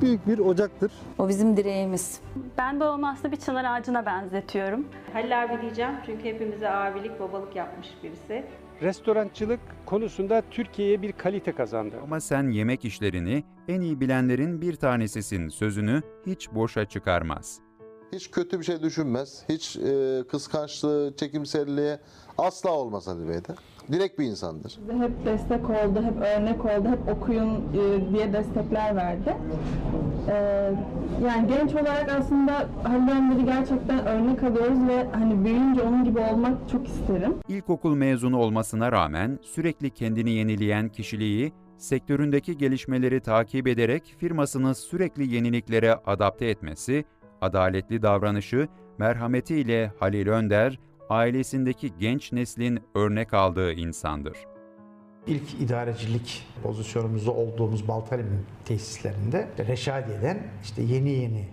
büyük bir ocaktır. O bizim direğimiz. Ben babamı aslında bir çınar ağacına benzetiyorum. Halil abi diyeceğim çünkü hepimize abilik, babalık yapmış birisi. Restorançılık konusunda Türkiye'ye bir kalite kazandı. Ama sen yemek işlerini en iyi bilenlerin bir tanesisin sözünü hiç boşa çıkarmaz. Hiç kötü bir şey düşünmez. Hiç e, kıskançlığı, çekimserliğe asla olmaz Ali Bey'de. Direkt bir insandır. Bize hep destek oldu, hep örnek oldu, hep okuyun e, diye destekler verdi. E, yani genç olarak aslında Halil Ömer'i gerçekten örnek alıyoruz ve hani büyüyünce onun gibi olmak çok isterim. İlkokul mezunu olmasına rağmen sürekli kendini yenileyen kişiliği, sektöründeki gelişmeleri takip ederek firmasını sürekli yeniliklere adapte etmesi, adaletli davranışı, merhametiyle Halil Önder, ailesindeki genç neslin örnek aldığı insandır. İlk idarecilik pozisyonumuzda olduğumuz Baltalim'in tesislerinde Reşadiye'den işte yeni yeni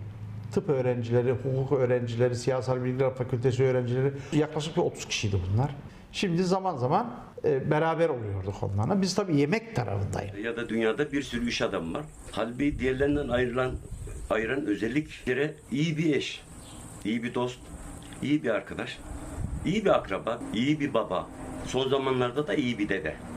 tıp öğrencileri, hukuk öğrencileri, siyasal bilgiler fakültesi öğrencileri yaklaşık bir 30 kişiydi bunlar. Şimdi zaman zaman e, beraber oluyorduk onlarla. Biz tabii yemek tarafındayız. ya da dünyada bir sürü iş adamı var. Halbuki diğerlerinden ayrılan ayıran özelliklere iyi bir eş, iyi bir dost, iyi bir arkadaş, iyi bir akraba, iyi bir baba. Son zamanlarda da iyi bir dede.